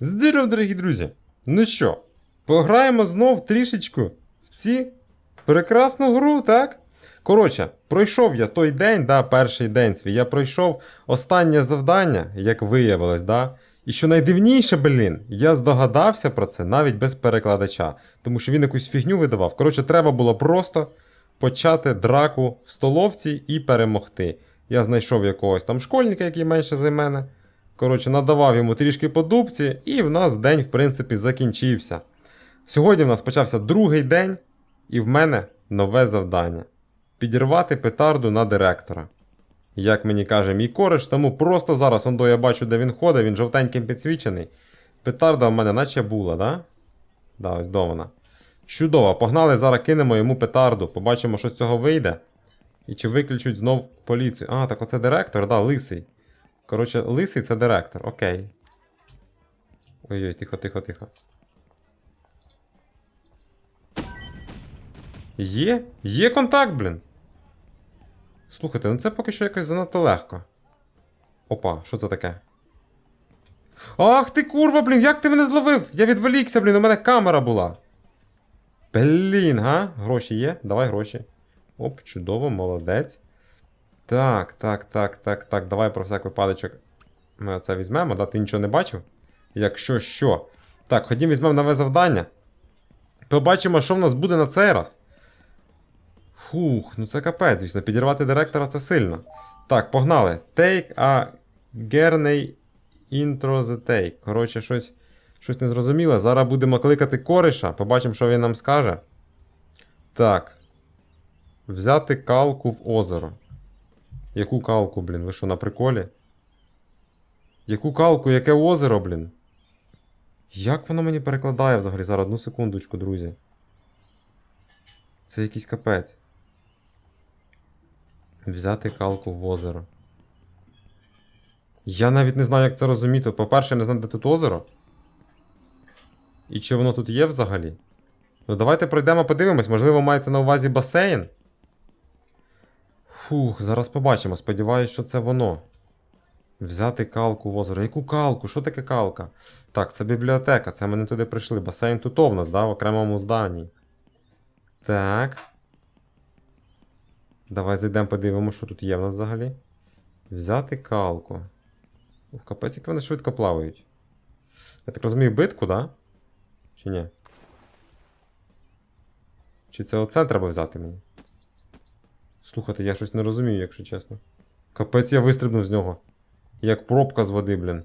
Здоров, дорогі друзі! Ну що, пограємо знов трішечку в ці прекрасну гру, так? Коротше, пройшов я той день, да, перший день свій. Я пройшов останнє завдання, як виявилось, да. І що найдивніше, блін, я здогадався про це навіть без перекладача, тому що він якусь фігню видавав. Коротше, треба було просто почати драку в столовці і перемогти. Я знайшов якогось там школьника, який менше за мене. Коротше, надавав йому трішки по дубці, і в нас день, в принципі, закінчився. Сьогодні в нас почався другий день, і в мене нове завдання: підірвати петарду на директора. Як мені каже мій кореш, тому просто зараз ондо я бачу, де він ходить, він жовтеньким підсвічений. Петарда в мене наче була, да? Да, ось до вона. Чудово, погнали, зараз кинемо йому петарду, побачимо, що з цього вийде. І чи виключуть знов поліцію. А, так оце директор, да, лисий. Коротше, лисий це директор, окей. Ой-ой, тихо, тихо, тихо. Є? Є контакт, блін. Слухайте, ну це поки що якось занадто легко. Опа, що це таке? Ах ти курва, блін, як ти мене зловив? Я відволікся, блін, у мене камера була. Блін, га? Гроші є? Давай гроші. Оп, чудово, молодець. Так, так, так, так, так. Давай про всяк випадочок. Ми оце візьмемо, да? Ти нічого не бачив? Якщо що. Так, ходім візьмемо нове завдання. Побачимо, що в нас буде на цей раз. Фух, ну це капець, звісно, підірвати директора це сильно. Так, погнали. Take a gurney intro the take. Коротше, щось, щось незрозуміле. Зараз будемо кликати кореша, побачимо, що він нам скаже. Так. Взяти калку в озеро. Яку калку, блін? Ви що, на приколі? Яку калку, яке озеро, блін? Як воно мені перекладає взагалі? Зараз одну секундочку, друзі. Це якийсь капець. Взяти калку в озеро. Я навіть не знаю, як це розуміти. По-перше, я не знаю, де тут озеро. І чи воно тут є взагалі? Ну, давайте пройдемо, подивимось, можливо, мається на увазі басейн. Фух, зараз побачимо. Сподіваюсь, що це воно. Взяти калку в озеро. Яку калку? Що таке калка? Так, це бібліотека, це ми не туди прийшли. Басейн тут у нас, да, в окремому зданні. Так. Давай зайдемо, подивимося, що тут є в нас взагалі. Взяти калку. Ух, капець, як вони швидко плавають. Я так розумію, битку, да? Чи ні? Чи це оце треба взяти мені? Слухайте, я щось не розумію, якщо чесно. Капець, я вистрибнув з нього. Як пробка з води, блін.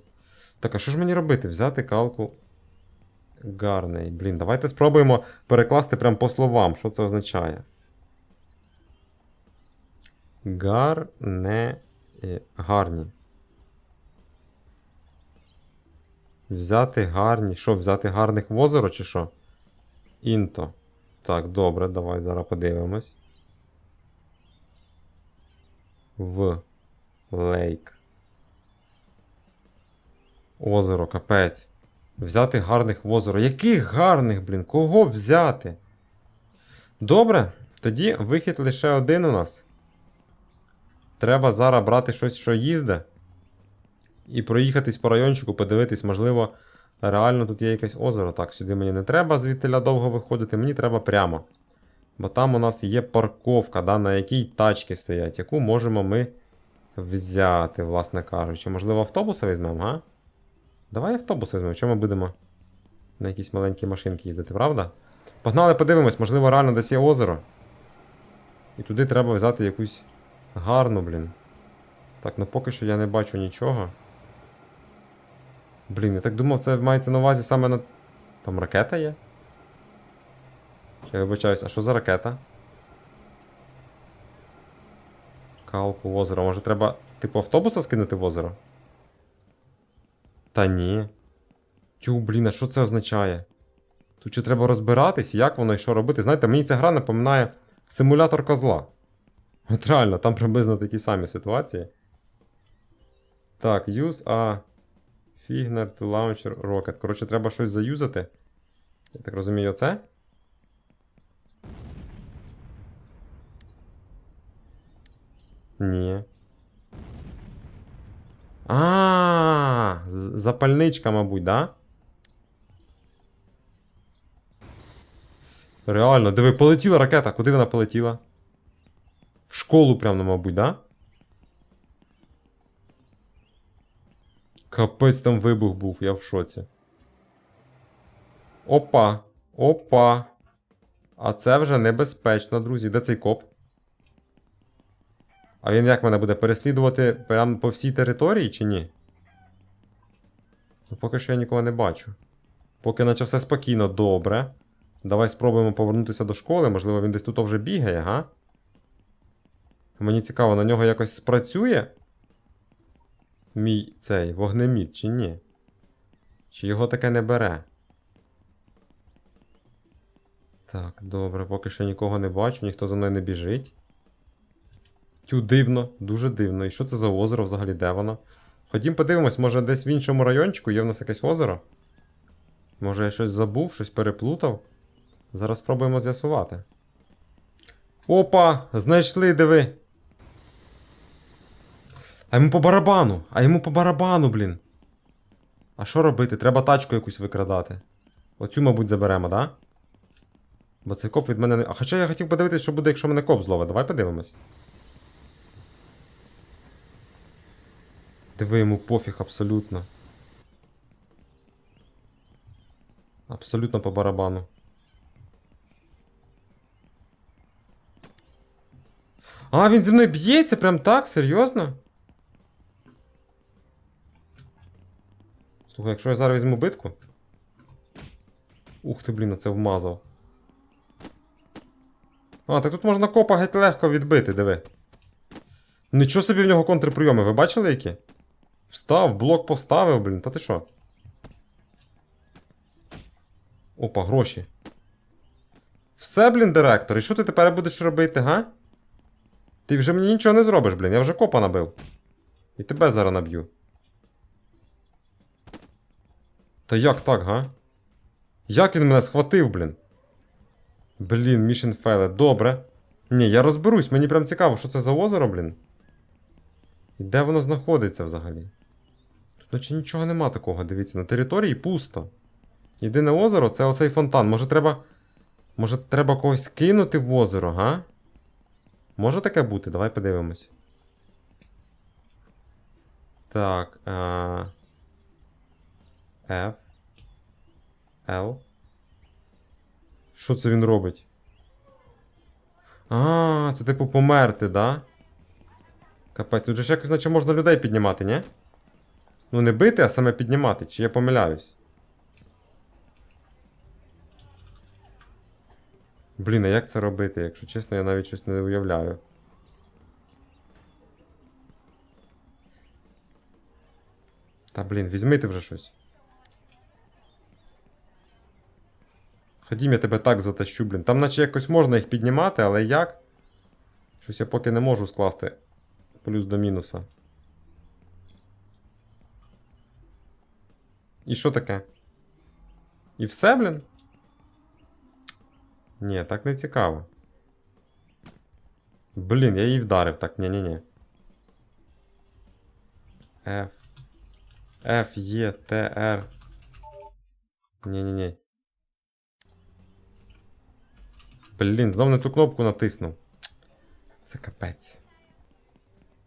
Так, а що ж мені робити? Взяти калку. Гарний. Блін, давайте спробуємо перекласти прямо по словам, що це означає. Гарне. е, Гарні. Взяти гарні. Що, взяти гарних в озеро чи що? Інто. Так, добре, давай зараз подивимось. В. Лейк. Озеро, капець. Взяти гарних в озеро. Яких гарних, блін? Кого взяти? Добре, тоді вихід лише один у нас. Треба зараз брати щось, що їзде. І проїхатись по райончику, подивитись, можливо, реально тут є якесь озеро. Так, сюди мені не треба звідтиля довго виходити, мені треба прямо. Бо там у нас є парковка, да, на якій тачки стоять, яку можемо ми взяти, власне кажучи. Можливо, автобуса візьмемо, а? Давай автобус візьмемо, чому ми будемо на якісь маленькі машинки їздити, правда? Погнали, подивимось, можливо, реально десь є озеро. І туди треба взяти якусь гарну, блін. Так, ну поки що я не бачу нічого. Блін, я так думав, це мається на увазі саме на. Там ракета є? Я вибачаюсь, а що за ракета? Калку в озеро. Може треба, типу, автобуса скинути в озеро? Та ні. Тю, блін, а що це означає? Тут ще треба розбиратись, як воно і що робити. Знаєте, мені ця гра напоминає симулятор козла. От реально, там приблизно такі самі ситуації. Так, use a Figner to launcher rocket. Коротше, треба щось заюзати. Я так розумію, оце? Ні. А, запальничка, мабуть, да? Реально, диви, полетіла ракета. Куди вона полетіла? В школу прямо, ну, мабуть, да? Капець там вибух був, я в шоці. Опа. Опа. А це вже небезпечно, друзі. Де цей коп? А він як мене буде переслідувати прямо по всій території чи ні? Ну, поки що я нікого не бачу. Поки наче все спокійно, добре. Давай спробуємо повернутися до школи. Можливо, він десь тут вже бігає, га? Мені цікаво, на нього якось спрацює? Мій цей вогнеміт, чи ні? Чи його таке не бере? Так, добре, поки що нікого не бачу, ніхто за мною не біжить. Тю, дивно, дуже дивно. І що це за озеро взагалі? Де воно? Ходім подивимось, може десь в іншому райончику є в нас якесь озеро? Може я щось забув, щось переплутав? Зараз спробуємо з'ясувати. Опа! Знайшли, диви! А йому по барабану! А йому по барабану, блін. А що робити? Треба тачку якусь викрадати. Оцю, мабуть, заберемо, да? Бо цей коп від мене не. А хоча я хотів подивитись, що буде, якщо мене коп зловить. Давай подивимось. Диви йому пофіг абсолютно. Абсолютно по барабану. А, він зі мною б'ється прям так? Серйозно? Слухай, якщо я зараз візьму битку. Ух ти, блін, а це вмазав. А, так тут можна копа геть легко відбити, диви. Нічого собі в нього контрприйоми, ви бачили які? Встав, блок поставив, блін, та ти що? Опа, гроші. Все, блін, директор, і що ти тепер будеш робити, га? Ти вже мені нічого не зробиш, блін, я вже копа набив. І тебе зараз наб'ю. Та як так, га? Як він мене схватив, блін? Блін, мішен файле, добре. Ні, я розберусь, мені прям цікаво, що це за озеро, блін. І де воно знаходиться взагалі? Тут наче нічого нема такого, дивіться, на території пусто. Єдине озеро це оцей фонтан. Може треба. Може треба когось кинути в озеро, га? Може таке бути? Давай подивимось. Так. А... F. L. Що це він робить? А, це типу померти, да? Капець, тут же ж якось наче можна людей піднімати, ні? Ну не бити, а саме піднімати, чи я помиляюсь? Блін, а як це робити? Якщо чесно, я навіть щось не уявляю. Та блін, візьми ти вже щось. Ходім, я тебе так затащу, блін. Там наче якось можна їх піднімати, але як? Щось я поки не можу скласти плюс до мінуса. І що таке? І все, блін? Ні, так не цікаво. Блін, я її вдарив, так, ні-ні-ні. F. F, E, T, R. Ні-ні-ні. Блін, знов не ту кнопку натиснув. Це капець.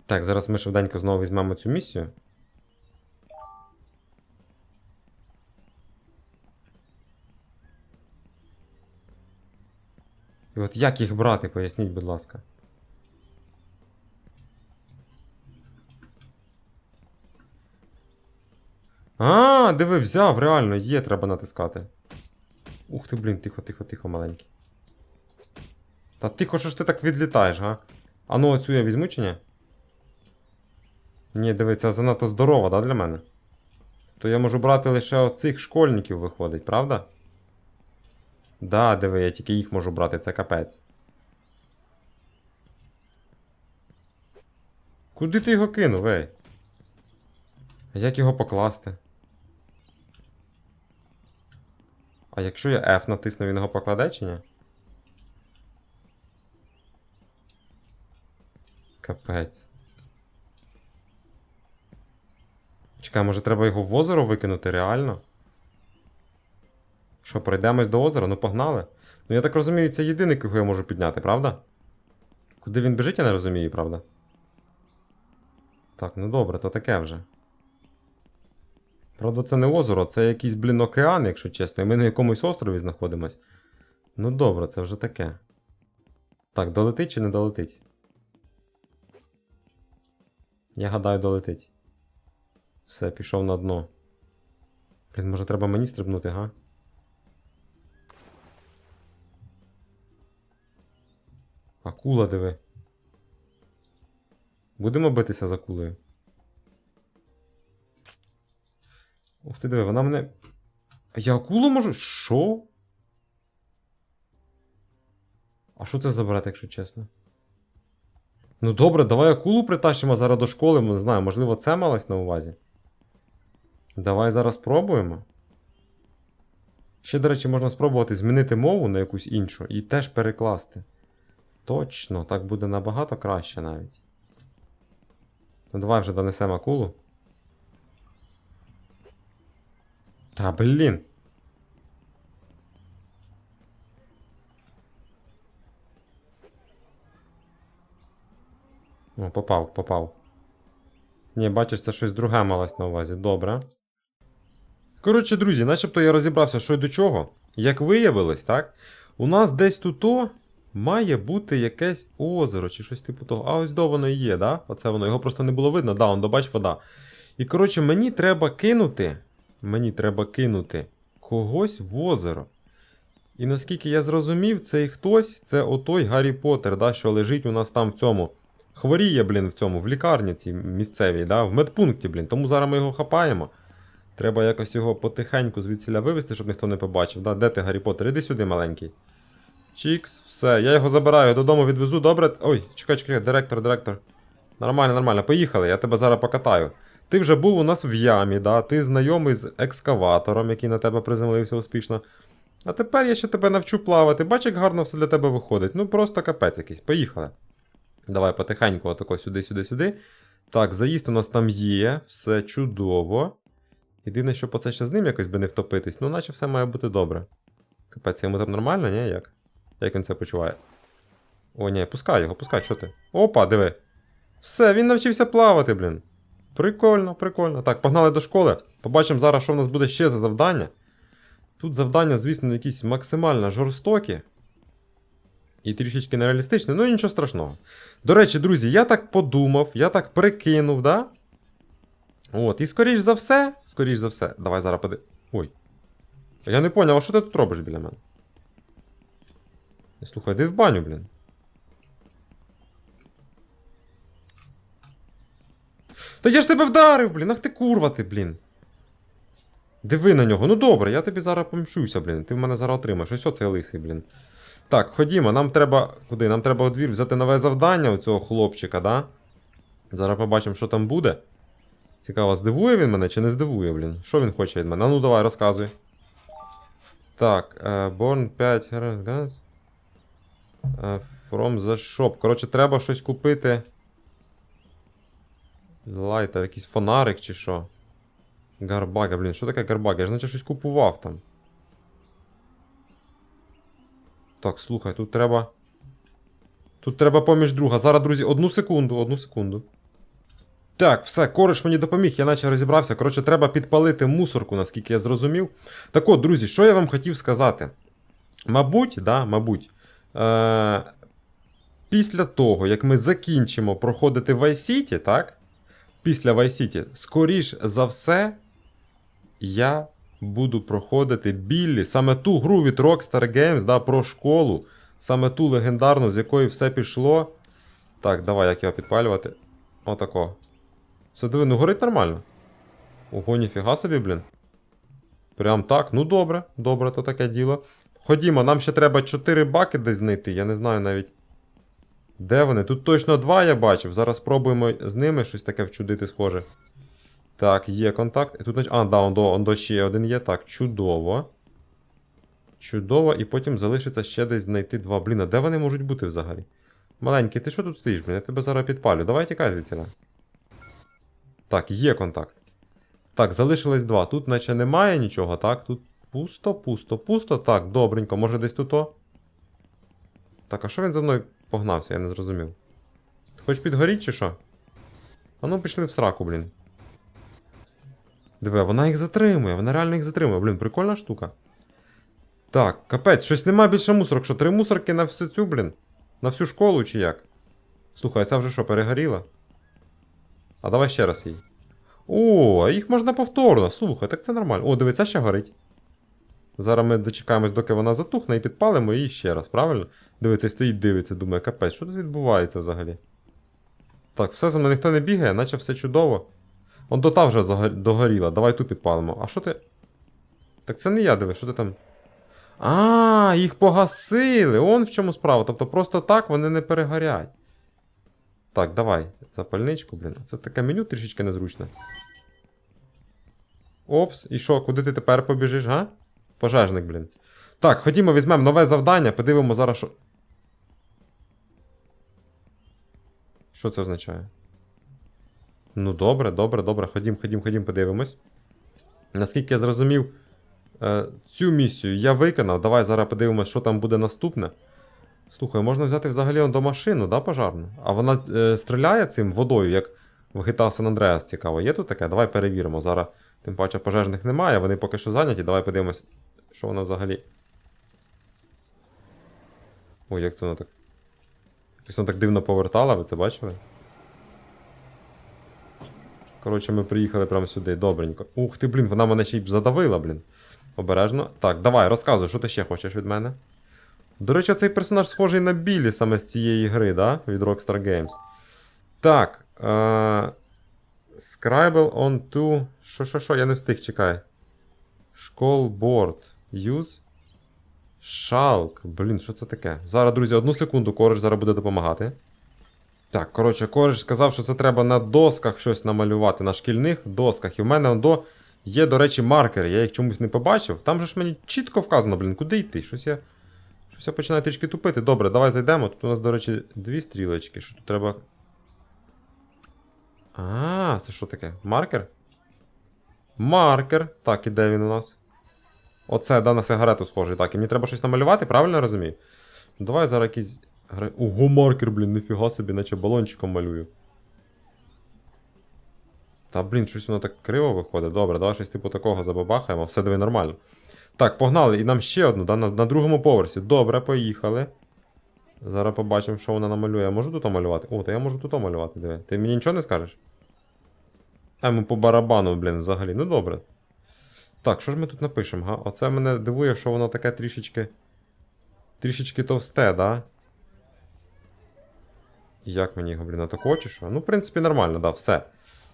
Так, зараз ми швиденько знову візьмемо цю місію. І от як їх брати, поясніть, будь ласка. А, диви, взяв, реально, є, треба натискати. Ух ти, блін, тихо, тихо, тихо, маленький. Та тихо, що ж ти так відлітаєш, га? А ну оцю я візьму чи ні? Ні, диви, ця занадто здорова, да, для мене? То я можу брати лише оцих школьників, виходить, правда? Да, диви, я тільки їх можу брати, це капець. Куди ти його кинув, ей? А як його покласти? А якщо я F натисну, він його покладе чи ні? Капець. Чекай, може треба його в озеро викинути реально? Що, пройдемось до озера? Ну погнали. Ну я так розумію, це єдиний, кого я можу підняти, правда? Куди він біжить, я не розумію, правда? Так, ну добре, то таке вже. Правда, це не озеро, це якийсь, блін, океан, якщо чесно, і ми на якомусь острові знаходимось. Ну добре, це вже таке. Так, долетить чи не долетить? Я гадаю, долетить. Все, пішов на дно. Блін, може треба мені стрибнути, га? Акула, диви. Будемо битися з акулою. Ух ти диви, вона мене. А я акулу можу. Що? А що це за брат, якщо чесно? Ну добре, давай акулу притащимо зараз до школи, не знаю, можливо, це малось на увазі. Давай зараз спробуємо. Ще, до речі, можна спробувати змінити мову на якусь іншу і теж перекласти. Точно, так буде набагато краще навіть. Ну давай вже донесемо акулу. Та блін. О, попав, попав. Ні, бачиш, це щось друге малось на увазі. Добре. Коротше, друзі, начебто я розібрався, що й до чого. Як виявилось, так? У нас десь тут -то має бути якесь озеро чи щось типу того. А ось до воно і є, да? Оце воно, його просто не було видно. Да, он добач вода. І коротше, мені треба кинути. Мені треба кинути когось в озеро. І наскільки я зрозумів, цей хтось це отой Гаррі Поттер, да, що лежить у нас там в цьому. Хворіє, блін, в цьому, в лікарні цій місцевій, да, в медпункті, блін. Тому зараз ми його хапаємо. Треба якось його потихеньку звідсіля вивезти, щоб ніхто не побачив. Да? Де ти, Гаррі Поттер? Іди сюди, маленький. Чікс, все, я його забираю, додому відвезу, добре. Ой, чекай, чекай, директор, директор. Нормально, нормально, поїхали, я тебе зараз покатаю. Ти вже був у нас в ямі, да? ти знайомий з екскаватором, який на тебе приземлився успішно. А тепер я ще тебе навчу плавати. Бач, як гарно все для тебе виходить. Ну просто капець якийсь. Поїхали. Давай потихеньку, отако сюди, сюди, сюди. Так, заїзд у нас там є, все чудово. Єдине, що по це ще з ним якось би не втопитись, ну наче все має бути добре. Капець, йому там нормально, ні? Як? Як він це почуває? О, ні, пускай його, пускай, що ти? Опа, диви. Все, він навчився плавати, блін. Прикольно, прикольно. Так, погнали до школи. Побачимо зараз, що в нас буде ще за завдання. Тут завдання, звісно, якісь максимально жорстокі. І трішечки нереалістичні, ну нічого страшного. До речі, друзі, я так подумав, я так прикинув, да? От, і скоріш за все, скоріш за все, давай зараз поди. Ой. Я не поняв, а що ти тут робиш біля мене? Слухай, йди в баню, блін. Та я ж тебе вдарив, блін, ах ти курва ти, блін. Диви на нього. Ну добре, я тобі зараз помчуся, блін. Ти в мене зараз отримаєш. Ось оцей лисий, блін. Так, ходімо, нам треба. Куди? Нам треба у двір взяти нове завдання у цього хлопчика, да? Зараз побачимо, що там буде. Цікаво, здивує він мене чи не здивує, блін? Що він хоче від мене? А ну давай, розказуй. Так, uh, Born 5 Guns. Uh, from the shop. Коротше, треба щось купити. Лайтер, якийсь фонарик чи що. Гарбага, блін, що таке гарбага? Я ж наче щось купував там. Так, слухай, тут треба. Тут треба поміж друга. Зараз, друзі, одну секунду, одну секунду. Так, все, кориш мені допоміг, я наче розібрався. Коротше, треба підпалити мусорку, наскільки я зрозумів. Так от, друзі, що я вам хотів сказати? Мабуть, да, мабуть. Е- Після того, як ми закінчимо проходити Vice City, так? Після Vice City, скоріш за все, я буду проходити Біллі, саме ту гру від Rockstar Games, да, про школу, саме ту легендарну, з якої все пішло. Так, давай, як його підпалювати. Отако. Все диви, ну горить нормально. Ого, ніфіга собі, блін. Прям так, ну добре, добре, то таке діло. Ходімо, нам ще треба 4 баки десь знайти, я не знаю навіть. Де вони? Тут точно два я бачив. Зараз спробуємо з ними щось таке вчудити схоже. Так, є контакт. Тут, а, да, ондо, ондо ще один є. Так, чудово. Чудово, і потім залишиться ще десь знайти два. Блін, а де вони можуть бути взагалі? Маленький, ти що тут стоїш, блін? Я тебе зараз підпалю. Давай тікай звідси. Так, є контакт. Так, залишилось два. Тут наче немає нічого, так? Тут Пусто, пусто, пусто. Так, добренько, може десь тут о? Так, а що він за мною погнався, я не зрозумів. Хочеш підгоріть чи що? А ну пішли в сраку, блін. Диви, вона їх затримує, вона реально їх затримує. Блін, прикольна штука. Так, капець, щось нема більше мусорок. Що, три мусорки на всю цю, блін? На всю школу чи як? Слухай, ця вже що, перегоріла? А давай ще раз їй. О, їх можна повторно. Слухай, так це нормально. О, дивись, це ще горить. Зараз ми дочекаємось, доки вона затухне, і підпалимо її ще раз, правильно? Дивиться, стоїть, дивиться, думає, капець, що тут відбувається взагалі? Так, все за мною ніхто не бігає, наче все чудово. Он до та вже догоріла, давай ту підпалимо. А що ти. Так це не я диви, що ти там. А, їх погасили! Он в чому справа. Тобто просто так вони не перегорять. Так, давай, запальничку, блін. Це таке меню трішечки незручне. Опс, і що, куди ти тепер побіжиш, га? Пожежник, блін. Так, ходімо, візьмемо нове завдання, подивимо зараз, що. Що це означає? Ну, добре, добре, добре. Ходім, ходім, ходім, подивимось. Наскільки я зрозумів, е, цю місію я виконав. Давай зараз подивимось, що там буде наступне. Слухай, можна взяти взагалі до машину, да, пожарну? А вона е, стріляє цим водою, як в GTA San Andreas, цікаво. Є тут таке? Давай перевіримо. Зараз, тим паче, пожежних немає, вони поки що зайняті. Давай подивимось, що воно взагалі. Ой, як це воно так. Якось воно так дивно повертало, ви це бачили? Коротше, ми приїхали прямо сюди, добренько. Ух ти, блін, вона мене ще й задавила, блін. Обережно. Так, давай, розказуй, що ти ще хочеш від мене. До речі, цей персонаж схожий на Біллі саме з цієї гри, да? Від Rockstar Games. Так. Е... Scribble on to. Що, що, що, я не встиг, чекай. Школборд. Use. Шалк. Блін, що це таке? Зараз, друзі, одну секунду, кореш зараз буде допомагати. Так, коротше, кореш сказав, що це треба на досках щось намалювати, на шкільних досках. І в мене ондо є, до речі, маркери. Я їх чомусь не побачив. Там же ж мені чітко вказано, блін, куди йти. Щось я. Щось я починаю трішки тупити. Добре, давай зайдемо. Тут у нас, до речі, дві стрілочки. Що тут треба. А, це що таке? Маркер? Маркер. Так, і де він у нас? Оце, да, на сигарету схожий. Так, і мені треба щось намалювати, правильно розумію? Давай зараз якийсь. Ого, маркер, блін, ніфіга собі, наче балончиком малюю. Та, блін, щось воно так криво виходить. Добре, давай щось типу такого забабахаємо, все диви нормально. Так, погнали, і нам ще одну, да, на, на другому поверсі. Добре, поїхали. Зараз побачимо, що вона намалює. Я можу тут малювати? О, та я можу тут малювати, диви. Ти мені нічого не скажеш? А йому по барабану, блін, взагалі. Ну добре. Так, що ж ми тут напишемо, га? Оце мене дивує, що воно таке трішечки. Трішечки товсте, да? Як мені його, блін, атако чи що? Ну, в принципі, нормально, да, все.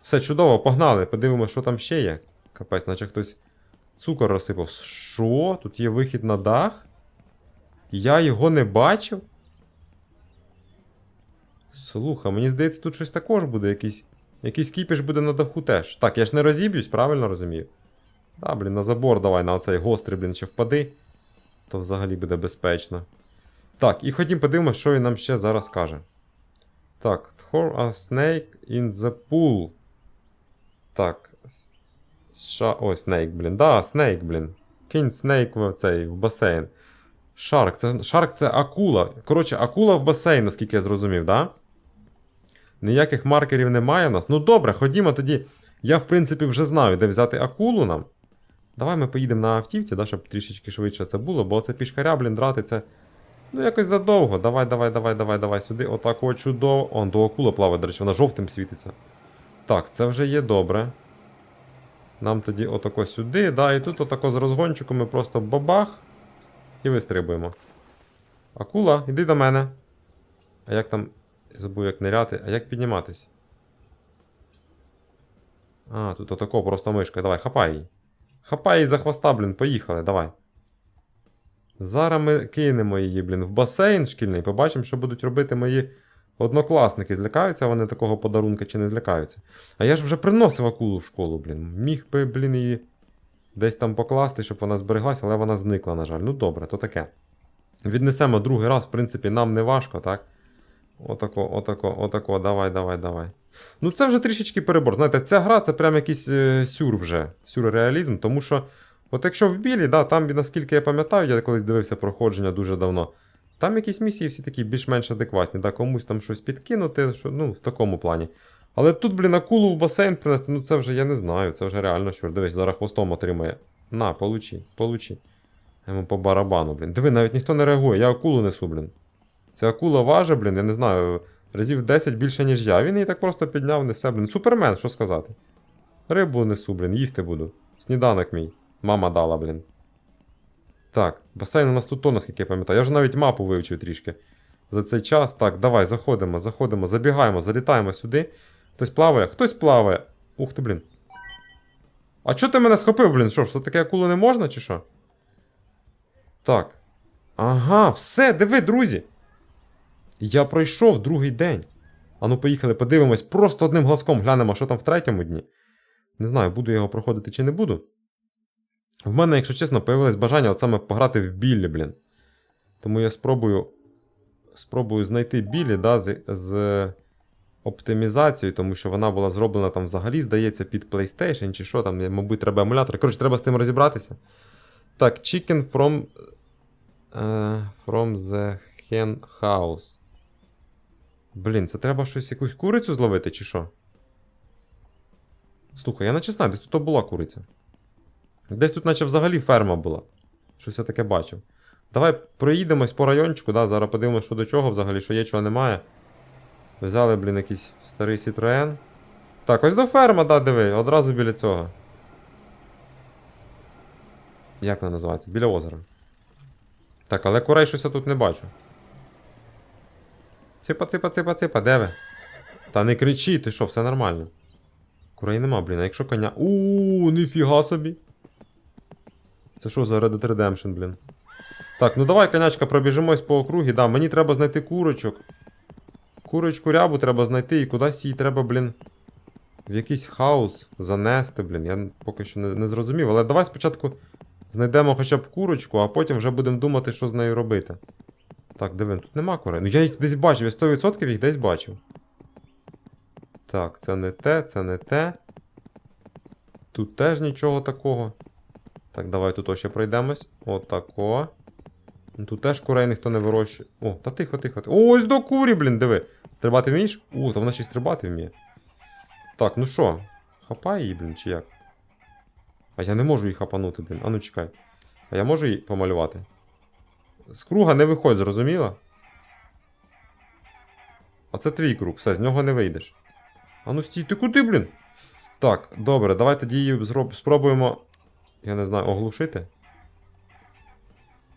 Все чудово, погнали, подивимося, що там ще є. Капець, наче хтось цукор розсипав. Що? Тут є вихід на дах? Я його не бачив? Слухай, мені здається, тут щось також буде, якийсь. Якийсь кіпіш буде на даху теж. Так, я ж не розіб'юсь, правильно розумію? Да, блін, на забор давай, на оцей гострий, блін, ще впади. То взагалі буде безпечно. Так, і ходім подивимось, що він нам ще зараз каже. Так, throw a snake in the pool. Так. Ша... Ой, snake, блін. Да, snake, блін. Кинь snake в цей в басейн. Шарк, це, шарк це акула. Коротше, акула в басейн, наскільки я зрозумів, да? Ніяких маркерів немає у нас. Ну добре, ходімо тоді. Я, в принципі, вже знаю, де взяти акулу нам. Давай ми поїдемо на автівці, да, щоб трішечки швидше це було, бо це пішкаря, блін, драти це. Ну, якось задовго. Давай, давай, давай, давай, давай сюди. Отак от чудово. Он до акула плаває, до речі, вона жовтим світиться. Так, це вже є добре. Нам тоді отако сюди, да, і тут отако з розгончиком ми просто бабах і вистрибуємо. Акула, іди до мене. А як там. Забув, як ниряти, а як підніматись? А, тут отако просто мишка. Давай, хапай її. Хапай її за хвоста, блін, поїхали, давай. Зараз ми кинемо її, блін, в басейн шкільний, побачимо, що будуть робити мої однокласники. Злякаються вони такого подарунка чи не злякаються. А я ж вже приносив акулу в школу, блін. Міг би, блін, її десь там покласти, щоб вона збереглася, але вона зникла, на жаль. Ну добре, то таке. Віднесемо другий раз, в принципі, нам не важко, так? Отако, отако, отако, давай, давай, давай. Ну, це вже трішечки перебор. Знаєте, ця гра це прям якийсь е, сюр вже. Сюрреалізм, тому що От якщо в білі, да, там, наскільки я пам'ятаю, я колись дивився проходження дуже давно. Там якісь місії всі такі більш-менш адекватні, да, комусь там щось підкинути, що, ну, в такому плані. Але тут, блін, акулу в басейн принести, ну це вже я не знаю, це вже реально що. Дивись, зараз хвостом отримає. На, получи, получи. Йому по барабану, блін. Диви, навіть ніхто не реагує, я акулу несу, блін. Ця акула важить, блін, я не знаю, разів 10 більше, ніж я. Він її так просто підняв, несе, блін. Супермен, що сказати. Рибу несу, блін, їсти буду. Сніданок мій. Мама дала, блін. Так, басейн у нас тут то, наскільки я пам'ятаю. Я вже навіть мапу вивчив трішки. За цей час. Так, давай, заходимо, заходимо, забігаємо, залітаємо сюди. Хтось плаває, хтось плаває. Ух ти, блін. А чого ти мене схопив, блін? Що, все таке акулу не можна, чи що? Так. Ага, все, диви, друзі. Я пройшов другий день. Ану, поїхали, подивимось, просто одним глазком глянемо, що там в третьому дні. Не знаю, буду його проходити чи не буду. В мене, якщо чесно, появилось бажання от саме пограти в біллі, блін. Тому я спробую. Спробую знайти білі, да, з, з оптимізацією, тому що вона була зроблена там взагалі, здається, під PlayStation чи що там, мабуть, треба емулятор. Коротше, треба з тим розібратися. Так, Chicken from. е, from the hen house. Блін, це треба щось якусь курицю зловити, чи що? Слухай, я наче знаю, десь тут була куриця. Десь тут, наче взагалі ферма була. Щось я таке бачив. Давай проїдемось по райончику, да, зараз подивимось, що до чого взагалі, що є, чого немає. Взяли, блін, якийсь старий Citroen. Так, ось до ферма, да, диви, одразу біля цього. Як вона називається? Біля озера. Так, але курей щось я тут не бачу. Ципа, ципа, ципа, ципа, де ви? Та не кричи, ти що, все нормально. Курей нема, блін, а якщо коня. Ууу, ніфіга собі. Це що за Red Dead Redemption, блін? Так, ну давай, конячка, пробіжимось по округі. Да, мені треба знайти курочок. Курочку рябу треба знайти і кудись її треба, блін. В якийсь хаос занести, блін. Я поки що не, не зрозумів. Але давай спочатку знайдемо хоча б курочку, а потім вже будемо думати, що з нею робити. Так, диви, тут нема курей. Ну я їх десь бачив, я 100% їх десь бачив. Так, це не те, це не те. Тут теж нічого такого. Так, давай тут ще пройдемось. Отако. Ну, Тут теж курей ніхто не вирощує. О, та тихо, тихо. тихо. Ось до курі, блін, диви. Стрибати вмієш? О, то вона ще й стрибати вміє. Так, ну що? Хапай її, блін, чи як? А я не можу її хапанути, блін. А ну чекай. А я можу її помалювати? З круга не виходь, зрозуміла? Оце твій круг, все, з нього не вийдеш. А ну стій, ти куди, блін? Так, добре, давай тоді її зроб... спробуємо. Я не знаю, оглушити.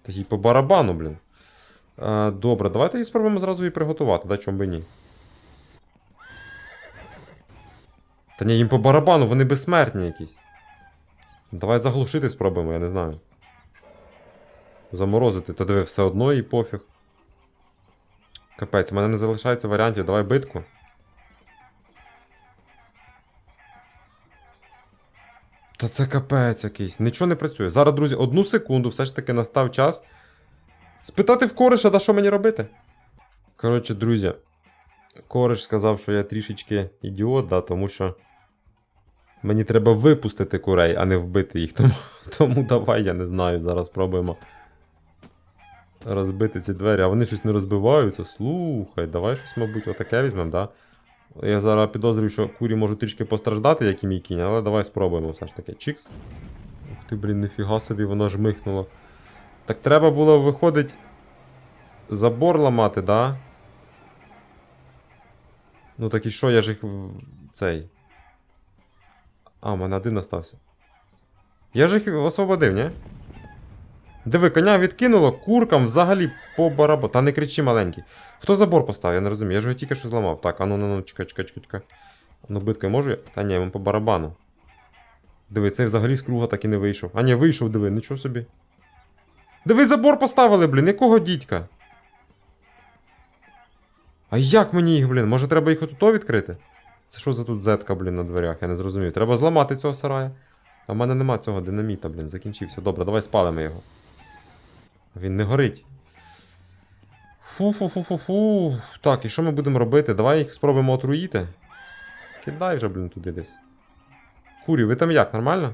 Та їй по барабану, блін. А, добре, давайте її спробуємо зразу її приготувати, да чому би ні. Та ні, їм по барабану, вони безсмертні якісь. Давай заглушити спробуємо, я не знаю. Заморозити, та диви, все одно і пофіг. Капець, в мене не залишається варіантів, давай битку. Та це капець якийсь. Нічого не працює. Зараз, друзі, одну секунду, все ж таки настав час. Спитати в кореша, да що мені робити? Коротше, друзі, кореш сказав, що я трішечки ідіот, да, тому що. Мені треба випустити курей, а не вбити їх. Тому, тому давай, я не знаю. Зараз спробуємо розбити ці двері, а вони щось не розбиваються. Слухай, давай щось, мабуть, отаке візьмемо, да? Я зараз підозрюю, що курі можуть трішки постраждати, як і мій кінь, але давай спробуємо все ж таки. Чікс. Ух ти, блін, ніфіга собі, воно жмихнуло. Так треба було, виходить, забор ламати, да? Ну так і що, я ж їх. цей. А, у мене один остався. Я ж їх освободив, ні? Диви, коня відкинуло, куркам взагалі по барабану. Та не кричи маленький. Хто забор поставив? Я не розумію. Я ж його тільки що зламав. Так, а ну ну чекай, чекай, чекай, чекай. Ну, биткою можу я? Та ні, йому по барабану. Диви, цей взагалі з круга так і не вийшов. А ні, вийшов, диви, нічого собі. Диви, забор поставили, блін, якого дідька? А як мені їх, блін? Може треба їх отуто відкрити? Це що за тут зетка, блін, на дверях? Я не зрозумів. Треба зламати цього сарая. А в мене нема цього динаміта, блін, закінчився. Добре, давай спалимо його. Він не горить. Фу-фу-фу-фу-фу. Так, і що ми будемо робити? Давай їх спробуємо отруїти. Кидай вже, блін, туди десь. Курі, ви там як, нормально?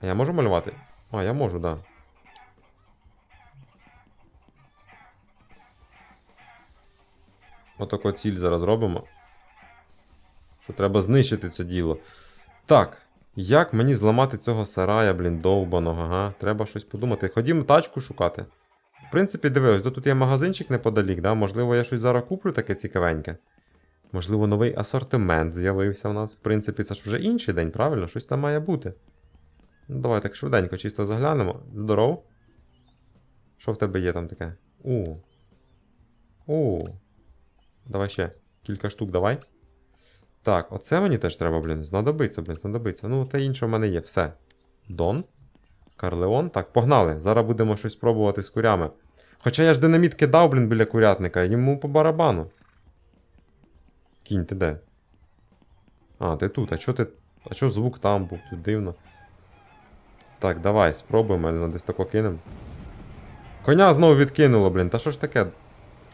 А я можу малювати? А, я можу, да. Отаку ціль зараз робимо. Що треба знищити це діло. Так, як мені зламати цього сарая, блін, довбаного, ага? Треба щось подумати. Ходімо тачку шукати. В принципі, дивись, тут є магазинчик неподалік, да? Можливо, я щось зараз куплю таке цікавеньке. Можливо, новий асортимент з'явився в нас. В принципі, це ж вже інший день, правильно? Щось там має бути. Ну, давай так швиденько, чисто заглянемо. Здоров. Що в тебе є там таке? У. У. Давай ще. Кілька штук давай. Так, оце мені теж треба, блін. Знадобиться, блін, знадобиться. Ну, те інше в мене є. Все. Дон. Карлеон. Так, погнали. Зараз будемо щось пробувати з курями. Хоча я ж динаміт кидав, блін, біля курятника, йому по барабану. Кінь, ти де? А, ти тут. А чо ти. А чо звук там був? Тут дивно. Так, давай, спробуємо, десь тако кинемо. Коня знову відкинуло, блін. Та що ж таке?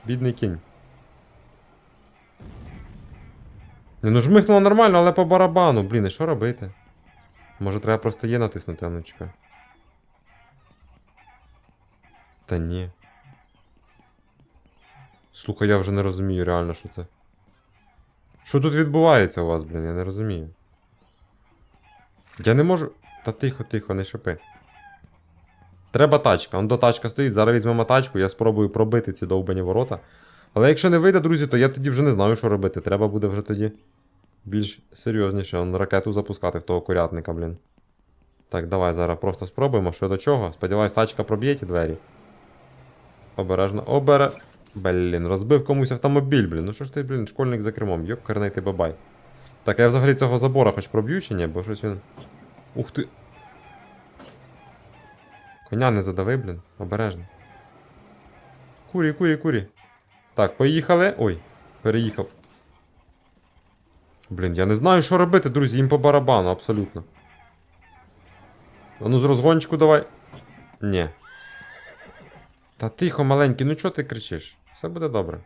Бідний кінь. Ну жмихнуло нормально, але по барабану, блін, і що робити? Може треба просто є натиснути, а ну. Та ні. Слухай, я вже не розумію реально, що це. Що тут відбувається у вас, блін, я не розумію. Я не можу. Та тихо, тихо, не шипи. Треба тачка. Он до тачка стоїть. Зараз візьмемо тачку, я спробую пробити ці довбані ворота. Але якщо не вийде, друзі, то я тоді вже не знаю, що робити. Треба буде вже тоді більш серйозніше он, ракету запускати в того курятника, блін. Так, давай зараз просто спробуємо, що до чого. Сподіваюсь, тачка проб'є ті двері. Обережно. Обере. Блін, розбив комусь автомобіль, блін. Ну що ж ти, блін, школьник за кермом, йокарний ти бабай. Так, я взагалі цього забора хоч проб'ю чи ні, бо щось він. Ух ти. Коня не задави, блін, обережно. Курі, курі, курі. Так, поїхали. Ой, переїхав. Блін, я не знаю, що робити, друзі, їм по барабану, абсолютно. А ну з розгончику давай. Ні. Та тихо, маленький, ну чого ти кричиш? Все буде добре.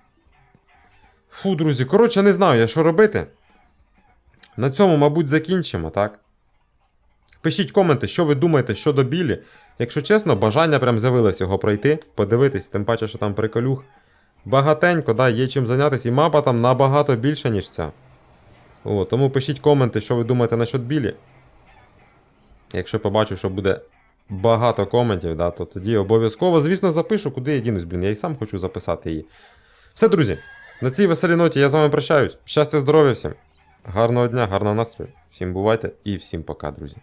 Фу, друзі, коротше, не знаю я, що робити. На цьому, мабуть, закінчимо, так? Пишіть коменти, що ви думаєте щодо білі. Якщо чесно, бажання прям з'явилось його пройти, подивитись, тим паче, що там приколюх. Багатенько, да, є чим зайнятися, і мапа там набагато більша, ніж ця. О, тому пишіть коменти, що ви думаєте насчет білі. Якщо побачу, що буде багато коментів, да, то тоді обов'язково, звісно, запишу, куди я дінусь, блін. Я і сам хочу записати її. Все, друзі, на цій веселій ноті я з вами прощаюсь. Щастя, здоров'я всім. Гарного дня, гарного настрою. Всім бувайте і всім пока, друзі.